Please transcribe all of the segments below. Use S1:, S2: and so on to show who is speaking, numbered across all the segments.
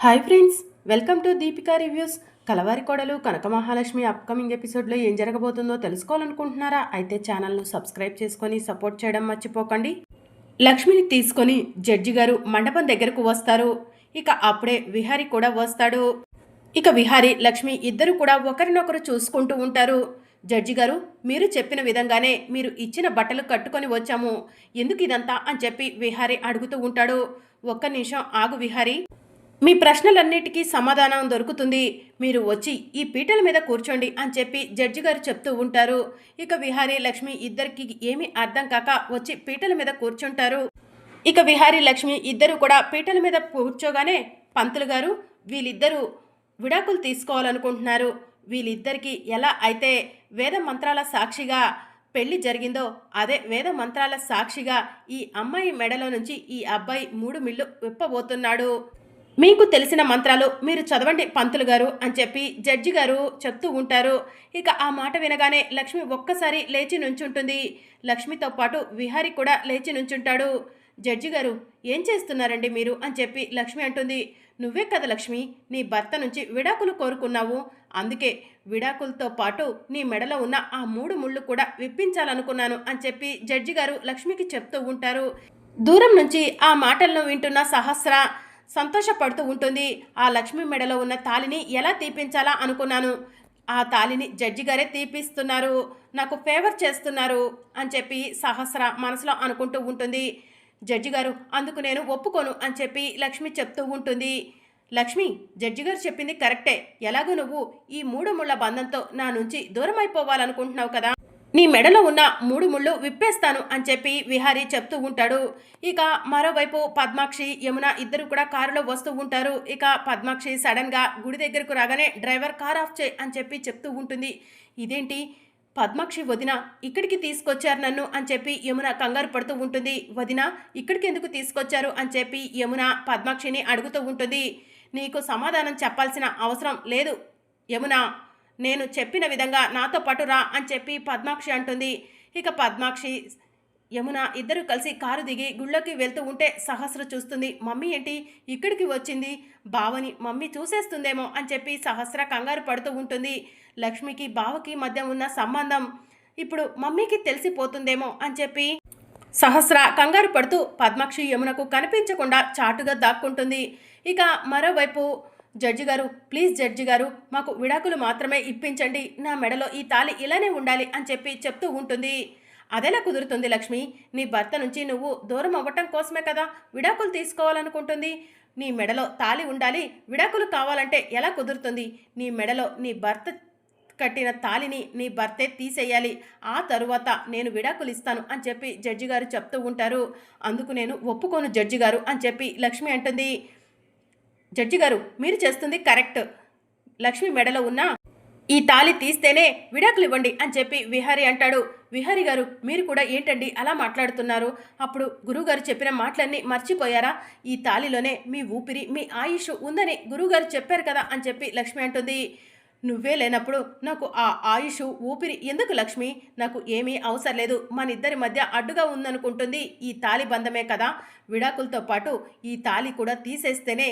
S1: Hi friends welcome to Deepika reviews. Kalavari Kodalu Kanaka Mahalakshmi upcoming ఎపిసోడ్లో ఏం జరగబోతుందో తెలుసుకోవాలనుకుంటున్నారా? అయితే ఛానల్ను సబ్స్క్రైబ్ చేసుకొని సపోర్ట్ చేయడం మర్చిపోకండి. లక్ష్మిని తీసుకొని జడ్జి గారు మండపం దగ్గరకు వస్తారు. ఇక అప్పుడే విహారి కూడా వస్తాడు. ఇక విహారి లక్ష్మి ఇద్దరు కూడా ఒకరినొకరు చూసుకుంటూ ఉంటారు. జడ్జి గారు మీరు చెప్పిన విధంగానే మీరు ఇచ్చిన బట్టలు కట్టుకొని వచ్చాము. ఎందుకు ఇదంతా అని చెప్పి విహారి అడుగుతూ ఉంటాడు. ఒక్క నిమిషం ఆగు విహారి. మీ ప్రశ్నలన్నిటికీ సమాధానం దొరుకుతుంది. మీరు వచ్చి ఈ పీటల మీద కూర్చోండి అని చెప్పి జడ్జి గారు చెప్తూ ఉంటారు. ఇక విహారీ లక్ష్మి ఇద్దరికి ఏమీ అర్థం కాక వచ్చి పీటల మీద కూర్చుంటారు. ఇక విహారీ లక్ష్మి ఇద్దరు కూడా పీటల మీద కూర్చోగానే పంతులు గారు వీళ్ళిద్దరూ విడాకులు తీసుకోవాలనుకుంటున్నారు. వీళ్ళిద్దరికీ ఎలా అయితే వేద మంత్రాల సాక్షిగా పెళ్ళి జరిగిందో అదే వేద మంత్రాల సాక్షిగా ఈ అమ్మాయి మెడలో నుంచి ఈ అబ్బాయి మూడు మిల్లు విప్పబోతున్నాడు. మీకు తెలిసిన మంత్రాలు మీరు చదవండి పంతులు గారు అని చెప్పి జడ్జి గారు చెప్తూ ఉంటారు. ఇక ఆ మాట వినగానే లక్ష్మి ఒక్కసారి లేచి నుంచుంటుంది. లక్ష్మితో పాటు విహారి కూడా లేచి నుంచుంటాడు. జడ్జి గారు ఏం చేస్తున్నారండి మీరు? అని చెప్పి లక్ష్మి అంటుంది. నువ్వే కదా లక్ష్మి నీ భర్త నుంచి విడాకులు కోరుకున్నావు. అందుకే విడాకులతో పాటు నీ మెడలో ఉన్న ఆ మూడు ముళ్ళు కూడా విప్పించాలనుకున్నాను అని చెప్పి జడ్జి గారు లక్ష్మికి చెప్తూ ఉంటారు. దూరం నుంచి ఆ మాటలను వింటున్న సహస్ర సంతోషపడుతూ ఉంటుంది. ఆ లక్ష్మి మెడలో ఉన్న తాలిని ఎలా తీపించాలా అనుకున్నాను. ఆ తాలిని జడ్జి గారే తీపిస్తున్నారు. నాకు ఫేవర్ చేస్తున్నారు అని చెప్పి సహస్ర మనసులో అనుకుంటూ ఉంటుంది. జడ్జి గారు అందుకు నేను ఒప్పుకోను అని చెప్పి లక్ష్మి చెప్తూ ఉంటుంది. లక్ష్మి జడ్జి గారు చెప్పింది కరెక్టే. ఎలాగో నువ్వు ఈ మూడు ముళ్ళ బంధంతో నా నుంచి దూరం అయిపోవాలనుకుంటున్నావు కదా. నీ మెడలో ఉన్న మూడు ముళ్ళు విప్పేస్తాను అని చెప్పి విహారీ చెప్తూ ఉంటాడు. ఇక మరోవైపు పద్మాక్షి యమున ఇద్దరు కూడా కారులో వస్తూ ఉంటారు. ఇక పద్మాక్షి సడన్గా గుడి దగ్గరకు రాగానే డ్రైవర్ కార్ ఆఫ్ చేయి అని చెప్పి చెప్తూ ఉంటుంది. ఇదేంటి? పద్మాక్షి వదిన ఇక్కడికి తీసుకొచ్చారు నన్ను అని చెప్పి యమున కంగారు పడుతూ ఉంటుంది. వదిన ఇక్కడికి ఎందుకు తీసుకొచ్చారు? అని చెప్పి యమున పద్మాక్షిని అడుగుతూ ఉంటుంది. నీకు సమాధానం చెప్పాల్సిన అవసరం లేదు యమున. నేను చెప్పిన విధంగా నాతో పాటు రా అని చెప్పి పద్మాక్షి అంటుంది. ఇక పద్మాక్షి యమున ఇద్దరు కలిసి కారు దిగి గుళ్ళోకి వెళ్తూ ఉంటే సహస్ర చూస్తుంది. మమ్మీ ఏంటి ఇక్కడికి వచ్చింది? బావని మమ్మీ చూసేస్తుందేమో అని చెప్పి సహస్ర కంగారు పడుతూ ఉంటుంది. లక్ష్మికి బావకి మధ్య ఉన్న సంబంధం ఇప్పుడు మమ్మీకి తెలిసిపోతుందేమో అని చెప్పి సహస్ర కంగారు పడుతూ పద్మాక్షి యమునకు కనిపించకుండా చాటుగా దాక్కుంటుంది. ఇక మరోవైపు జడ్జి గారు ప్లీజ్ జడ్జి గారు మాకు విడాకులు మాత్రమే ఇప్పించండి. నా మెడలో ఈ తాళి ఇలానే ఉండాలి అని చెప్పి చెప్తూ ఉంటుంది. అదెలా కుదురుతుంది లక్ష్మి? నీ భర్త నుంచి నువ్వు దూరం అవ్వటం కోసమే కదా విడాకులు తీసుకోవాలనుకుంటుంది. నీ మెడలో తాళి ఉండాలి విడాకులు కావాలంటే ఎలా కుదురుతుంది? నీ మెడలో నీ భర్త కట్టిన తాలిని నీ భర్తే తీసేయాలి. ఆ తరువాత నేను విడాకులు ఇస్తాను అని చెప్పి జడ్జి గారు చెప్తూ ఉంటారు. అందుకు నేను ఒప్పుకోను జడ్జి గారు అని చెప్పి లక్ష్మి అంటుంది. జడ్జి గారు మీరు చేస్తుంది కరెక్ట్. లక్ష్మి మెడలో ఉన్న ఈ తాలి తీస్తేనే విడాకులు ఇవ్వండి అని చెప్పి విహారి అంటాడు. విహారి గారు మీరు కూడా ఏంటండి అలా మాట్లాడుతున్నారు? అప్పుడు గురువుగారు చెప్పిన మాటలన్నీ మర్చిపోయారా? ఈ తాలిలోనే మీ ఊపిరి మీ ఆయుష్ ఉందని గురువుగారు చెప్పారు కదా అని చెప్పి లక్ష్మి అంటుంది. నువ్వే లేనప్పుడు నాకు ఆ ఆయుష్ ఊపిరి ఎందుకు లక్ష్మి? నాకు ఏమీ అవసరం లేదు. మన ఇద్దరి మధ్య అడ్డుగా ఉందనుకుంటుంది ఈ తాలి బంధమే కదా. విడాకులతో పాటు ఈ తాలి కూడా తీసేస్తేనే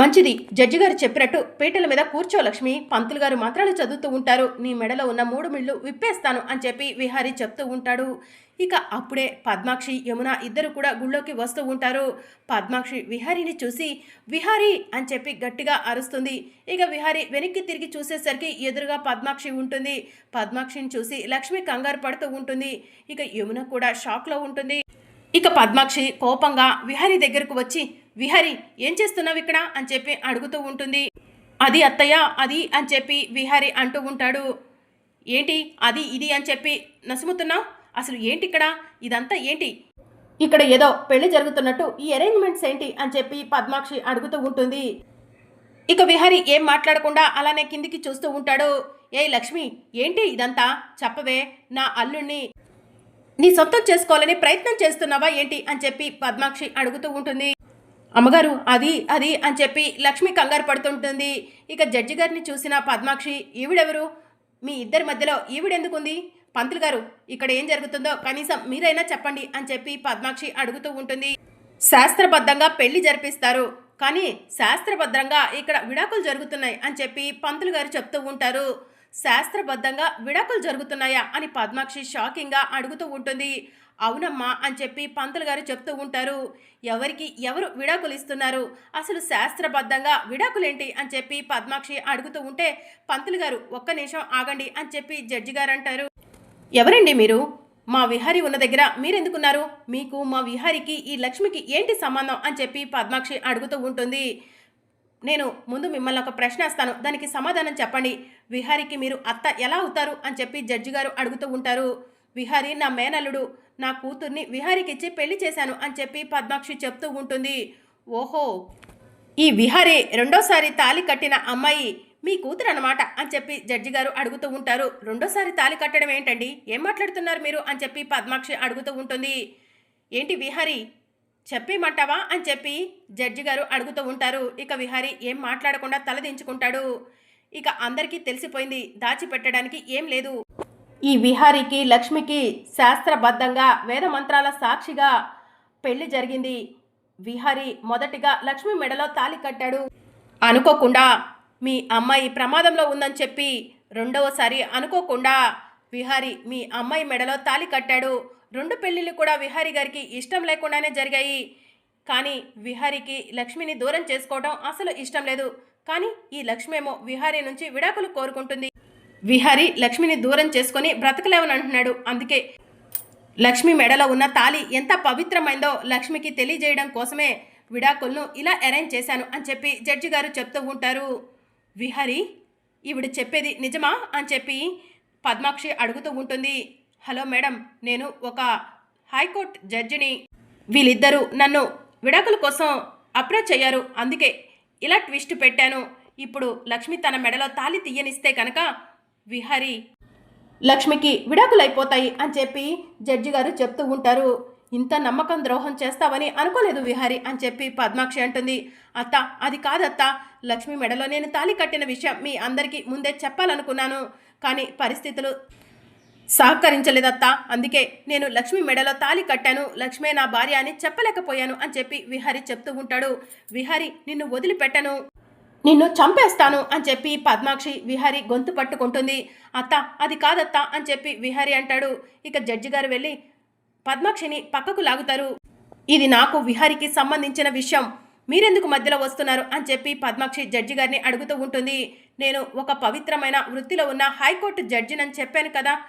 S1: మంచిది. జడ్జి గారు చెప్పినట్టు పీటల మీద కూర్చో లక్ష్మి. పంతులు గారు మంత్రాలు చదువుతూ ఉంటారు. నీ మెడలో ఉన్న మూడు మిళ్ళు విప్పేస్తాను అని చెప్పి విహారి చెప్తూ ఉంటాడు. ఇక అప్పుడే పద్మాక్షి యమున ఇద్దరు కూడా గుళ్ళోకి వస్తూ ఉంటారు. పద్మాక్షి విహారిని చూసి విహారి అని చెప్పి గట్టిగా అరుస్తుంది. ఇక విహారి వెనక్కి తిరిగి చూసేసరికి ఎదురుగా పద్మాక్షి ఉంటుంది. పద్మాక్షిని చూసి లక్ష్మి కంగారు పడుతూ ఉంటుంది. ఇక యమున కూడా షాక్లో ఉంటుంది. ఇక పద్మాక్షి కోపంగా విహారి దగ్గరకు వచ్చి విహారి ఏం చేస్తున్నావు ఇక్కడ? అని చెప్పి అడుగుతూ ఉంటుంది. అది అత్తయ్య అది అని చెప్పి విహారి అంటూ ఉంటాడు. ఏంటి? అది ఇది అని చెప్పి నసుముతున్నావు? అసలు ఏంటి ఇక్కడ? ఇదంతా ఏంటి? ఇక్కడ ఏదో పెళ్ళి జరుగుతున్నట్టు ఈ అరేంజ్మెంట్స్ ఏంటి? అని చెప్పి పద్మాక్షి అడుగుతూ ఉంటుంది. ఇక విహారి ఏం మాట్లాడకుండా అలానే కిందికి చూస్తూ ఉంటాడు. ఏ లక్ష్మి ఏంటి ఇదంతా? చెప్పవే నా అల్లుణ్ణి నీ సొంతం చేసుకోవాలని ప్రయత్నం చేస్తున్నావా ఏంటి? అని చెప్పి పద్మాక్షి అడుగుతూ ఉంటుంది. అమ్మగారు అది అది అని చెప్పి లక్ష్మి కంగారు పడుతుంటుంది. ఇక జడ్జి గారిని చూసిన పద్మాక్షి ఈవిడెవరు? మీ ఇద్దరి మధ్యలో ఈవిడెందుకుంది? పంతులు గారు ఇక్కడ ఏం జరుగుతుందో కనీసం మీరైనా చెప్పండి అని చెప్పి పద్మాక్షి అడుగుతూ ఉంటుంది. శాస్త్రబద్ధంగా పెళ్ళి జరిపిస్తారు. కానీ శాస్త్రబద్ధంగా ఇక్కడ విడాకులు జరుగుతున్నాయి అని చెప్పి పంతులు గారు చెప్తూ ఉంటారు. శాస్త్రబద్ధంగా విడాకులు జరుగుతున్నాయా అని పద్మాక్షి షాకింగ్గా అడుగుతూ ఉంటుంది. అవునమ్మా అని చెప్పి పంతులు గారు చెప్తూ ఉంటారు. ఎవరికి ఎవరు విడాకులు ఇస్తున్నారు? అసలు శాస్త్రబద్ధంగా విడాకులేంటి అని చెప్పి పద్మాక్షి అడుగుతూ ఉంటే పంతులు గారు ఒక్క నిమిషం ఆగండి అని చెప్పి జడ్జి గారు అంటారు. ఎవరండి మీరు? మా విహారి ఉన్న దగ్గర మీరెందుకున్నారు? మీకు మా విహారికి ఈ లక్ష్మికి ఏంటి సంబంధం అని చెప్పి పద్మాక్షి అడుగుతూ ఉంటుంది. నేను ముందు మిమ్మల్ని ఒక ప్రశ్న వేస్తాను. దానికి సమాధానం చెప్పండి. విహారికి మీరు అత్త ఎలా అవుతారు? అని చెప్పి జడ్జి గారు అడుగుతూ ఉంటారు. విహారి నా మేనల్లుడు నా కూతుర్ని విహారికి ఇచ్చి పెళ్ళి చేశాను అని చెప్పి పద్మాక్షి చెప్తూ ఉంటుంది. ఓహో! ఈ విహారీ రెండోసారి తాలి కట్టిన అమ్మాయి మీ కూతురు అన్నమాట అని చెప్పి జడ్జి గారు అడుగుతూ ఉంటారు. రెండోసారి తాలి కట్టడం ఏంటండి? ఏం మాట్లాడుతున్నారు మీరు? అని చెప్పి పద్మాక్షి అడుగుతూ ఉంటుంది. ఏంటి విహారీ? చెప్పిమంటావా అని చెప్పి జడ్జి గారు అడుగుతూ ఉంటారు. ఇక విహారి ఏం మాట్లాడకుండా తలదించుకుంటాడు ఇక అందరికీ తెలిసిపోయింది దాచిపెట్టడానికి ఏం లేదు. ఈ విహారీకి లక్ష్మికి శాస్త్రబద్ధంగా వేదమంత్రాల సాక్షిగా పెళ్ళి జరిగింది. విహారీ మొదటిగా లక్ష్మి మెడలో తాలి కట్టాడు. అనుకోకుండా మీ అమ్మాయి ప్రమాదంలో ఉందని చెప్పి రెండవసారి అనుకోకుండా విహారీ మీ అమ్మాయి మెడలో తాలి కట్టాడు. రెండు పెళ్ళిళ్ళు కూడా విహారి గారికి ఇష్టం లేకుండానే జరిగాయి. కానీ విహారికి లక్ష్మిని దూరం చేసుకోవడం అసలు ఇష్టం లేదు. కానీ ఈ లక్ష్మి ఏమో విహారి నుంచి విడాకులు కోరుకుంటుంది. విహారి లక్ష్మిని దూరం చేసుకొని బ్రతకలేవని అంటున్నాడు. అందుకే లక్ష్మి మెడలో ఉన్న తాలి ఎంత పవిత్రమైందో లక్ష్మికి తెలియజేయడం కోసమే విడాకులను ఇలా అరేంజ్ చేశాను అని చెప్పి జడ్జి గారు చెప్తూ ఉంటారు. విహారి ఈవిడ చెప్పేది నిజమా? అని చెప్పి పద్మాక్షి అడుగుతూ ఉంటుంది. హలో మేడం నేను ఒక హైకోర్టు జడ్జిని. వీళ్ళిద్దరూ నన్ను విడాకుల కోసం అప్రోచ్ అయ్యారు. అందుకే ఇలా ట్విస్ట్ పెట్టాను. ఇప్పుడు లక్ష్మి తన మెడలో తాలి తీయనిస్తే కనుక విహారి లక్ష్మికి విడాకులు అయిపోతాయి అని చెప్పి జడ్జి గారు చెప్తూ ఉంటారు. ఇంత నమ్మకం ద్రోహం చేస్తావని అనుకోలేదు విహారి అని చెప్పి పద్మాక్షి అంటుంది. అత్త అది కాదత్త. లక్ష్మి మెడలో నేను తాళి కట్టిన విషయం మీ అందరికీ ముందే చెప్పాలనుకున్నాను. కానీ పరిస్థితులు సహకరించలేదత్తా. అందుకే నేను లక్ష్మి మెడలో తాళి కట్టాను. లక్ష్మే నా భార్య అని చెప్పలేకపోయాను అని చెప్పి విహారి చెప్తూ ఉంటాడు. విహారి నిన్ను వదిలిపెట్టను. నిన్ను చంపేస్తాను అని చెప్పి పద్మాక్షి విహారి గొంతు పట్టుకుంటుంది. అత్త అది కాదత్తా అని చెప్పి విహారి అంటాడు. ఇక జడ్జి గారు వెళ్ళి పద్మాక్షిని పక్కకు లాగుతారు. ఇది నాకు విహారికి సంబంధించిన విషయం. మీరెందుకు మధ్యలో వస్తున్నారు? అని చెప్పి పద్మాక్షి జడ్జి గారిని అడుగుతూ ఉంటుంది. నేను ఒక పవిత్రమైన వృత్తిలో ఉన్న హైకోర్టు జడ్జినని చెప్పాను కదా.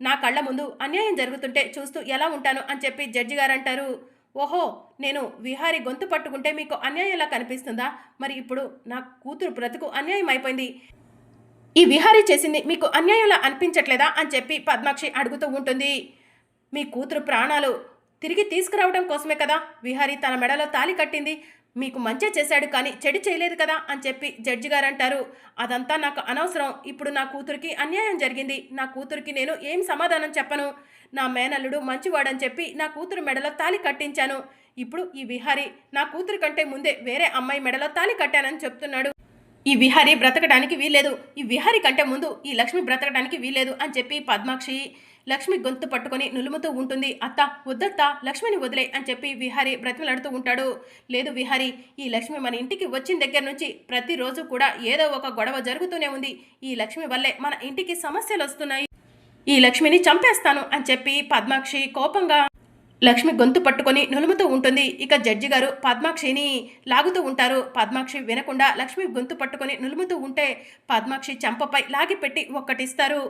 S1: నా కళ్ళ ముందు అన్యాయం జరుగుతుంటే చూస్తూ ఎలా ఉంటాను అని చెప్పి జడ్జి గారు అంటారు ఓహో నేను విహారి గొంతు పట్టుకుంటే మీకు అన్యాయంలా కనిపిస్తుందా? మరి ఇప్పుడు నా కూతురు బ్రతుకు అన్యాయం అయిపోయింది. ఈ విహారీ చేసింది మీకు అన్యాయంలా అనిపించట్లేదా? అని చెప్పి పద్మాక్షి అడుగుతూ ఉంటుంది. మీ కూతురు ప్రాణాలు తిరిగి తీసుకురావడం కోసమే కదా? విహారీ తన మెడలో తాలి కట్టింది. మీకు మంచి చేశాడు కానీ చెడు చేయలేదు కదా అని చెప్పి జడ్జి గారు అంటారు. అదంతా నాకు అనవసరం. ఇప్పుడు నా కూతురికి అన్యాయం జరిగింది. నా కూతురికి నేను ఏం సమాధానం చెప్పను? నా మేనల్లుడు మంచివాడని చెప్పి నా కూతురు మెడలో తాలి కట్టించాను. ఇప్పుడు ఈ విహారీ నా కూతురు కంటే ముందే వేరే అమ్మాయి మెడలో తాలి కట్టానని చెప్తున్నాడు. ఈ విహారీ బ్రతకడానికి వీల్లేదు. ఈ విహారీ కంటే ముందు ఈ లక్ష్మి బ్రతకడానికి వీల్లేదు అని చెప్పి పద్మాక్షి లక్ష్మి గొంతు పట్టుకొని నులుముతూ ఉంటుంది. అత్త వద్దత్తా లక్ష్మిని వదిలే అని చెప్పి విహారీ బ్రతిమలాడుతూ ఉంటాడు. లేదు విహారీ ఈ లక్ష్మి మన ఇంటికి వచ్చిన దగ్గర నుంచి ప్రతిరోజు కూడా ఏదో ఒక గొడవ జరుగుతూనే ఉంది. ఈ లక్ష్మి వల్లే మన ఇంటికి సమస్యలు వస్తున్నాయి. ఈ లక్ష్మిని చంపేస్తాను అని చెప్పి పద్మాక్షి కోపంగా లక్ష్మి గొంతు పట్టుకొని నులుముతూ ఉంటుంది. ఇక జడ్జి గారు పద్మాక్షిని లాగుతూ ఉంటారు. పద్మాక్షి వినకుండా లక్ష్మి గొంతు పట్టుకొని నులుముతూ ఉంటే పద్మాక్షి చెంపపై లాగిపెట్టి ఒక్కటిస్తారు.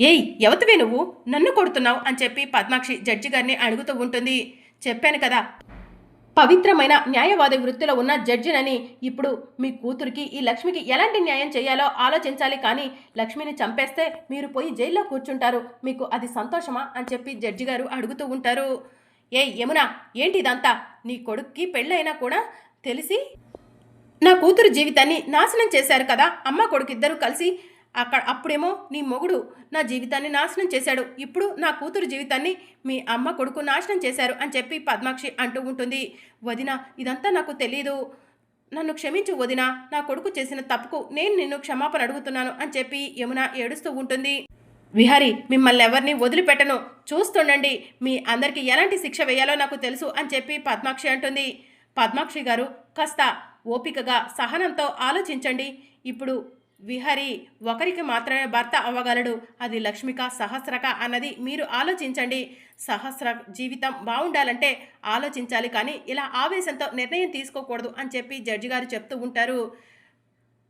S1: ఏయ్ ఎవతివే నువ్వు? నన్ను కొడుతున్నావు అని చెప్పి పద్మాక్షి జడ్జి గారిని అడుగుతూ ఉంటుంది. చెప్పాను కదా. పవిత్రమైన న్యాయవాది వృత్తిలో ఉన్న జడ్జినని ఇప్పుడు మీ కూతురికి ఈ లక్ష్మికి ఎలాంటి న్యాయం చేయాలో ఆలోచించాలి కానీ లక్ష్మిని చంపేస్తే మీరు పోయి జైల్లో కూర్చుంటారు. మీకు అది సంతోషమా అని చెప్పి జడ్జి గారు అడుగుతూ ఉంటారు. ఏ యమునా ఏంటి ఇదంతా? నీ కొడుక్కి పెళ్ళైనా కూడా తెలిసి? నా కూతురు జీవితాన్ని నాశనం చేశారు కదా. అమ్మ కొడుకు ఇద్దరు కలిసి అక్కడ అప్పుడేమో నీ మొగుడు నా జీవితాన్ని నాశనం చేశాడు. ఇప్పుడు నా కూతురు జీవితాన్ని మీ అమ్మ కొడుకు నాశనం చేశారు అని చెప్పి పద్మాక్షి అంటూ ఉంటుంది. వదిన ఇదంతా నాకు తెలియదు నన్ను క్షమించు వదిన. నా కొడుకు చేసిన తప్పుకు నేను నిన్ను క్షమాపణ అడుగుతున్నాను అని చెప్పి యమున ఏడుస్తూ ఉంటుంది. విహారి మిమ్మల్ని ఎవరిని వదిలిపెట్టను. చూస్తుండండి మీ అందరికీ ఎలాంటి శిక్ష వేయాలో నాకు తెలుసు అని చెప్పి పద్మాక్షి అంటుంది. పద్మాక్షి గారు కాస్త ఓపికగా సహనంతో ఆలోచించండి. ఇప్పుడు విహరి ఒకరికి మాత్రమే భర్త అవ్వగలడు. అది లక్ష్మిక సహస్రక అన్నది మీరు ఆలోచించండి. సహస్ర జీవితం బాగుండాలంటే ఆలోచించాలి కానీ ఇలా ఆవేశంతో నిర్ణయం తీసుకోకూడదు అని చెప్పి జడ్జి గారు చెప్తూ ఉంటారు.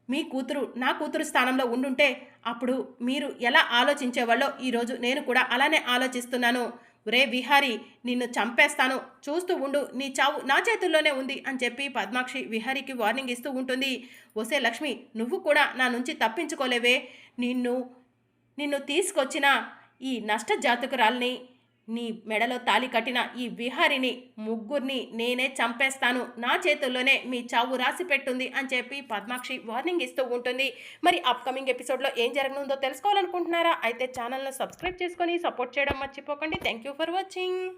S1: మీ కూతురు నా కూతురు స్థానంలో ఉండుంటే అప్పుడు మీరు ఎలా ఆలోచించేవాళ్ళో ఈరోజు నేను కూడా అలానే ఆలోచిస్తున్నాను. రే విహారీ నిన్ను చంపేస్తాను. చూస్తూ ఉండు నీ చావు నా చేతుల్లోనే ఉంది అని చెప్పి పద్మాక్షి విహారీకి వార్నింగ్ ఇస్తూ ఉంటుంది. ఒసే లక్ష్మి నువ్వు కూడా నా నుంచి తప్పించుకోలేవే. నిన్ను నిన్ను తీసుకొచ్చిన ఈ నష్ట జాతకురాల్ని నీ మెడలో తాలి కట్టిన ఈ విహారిని ముగ్గురిని నేనే చంపేస్తాను. నా చేతుల్లోనే మీ చావు రాసి పెట్టుంది అని చెప్పి పద్మాక్షి వార్నింగ్ ఇస్తూ ఉంటుంది. మరి అప్కమింగ్ ఎపిసోడ్లో ఏం జరగనుందో తెలుసుకోవాలనుకుంటున్నారా? అయితే ఛానల్ను సబ్స్క్రైబ్ చేసుకొని సపోర్ట్ చేయడం మర్చిపోకండి. Thank you for watching.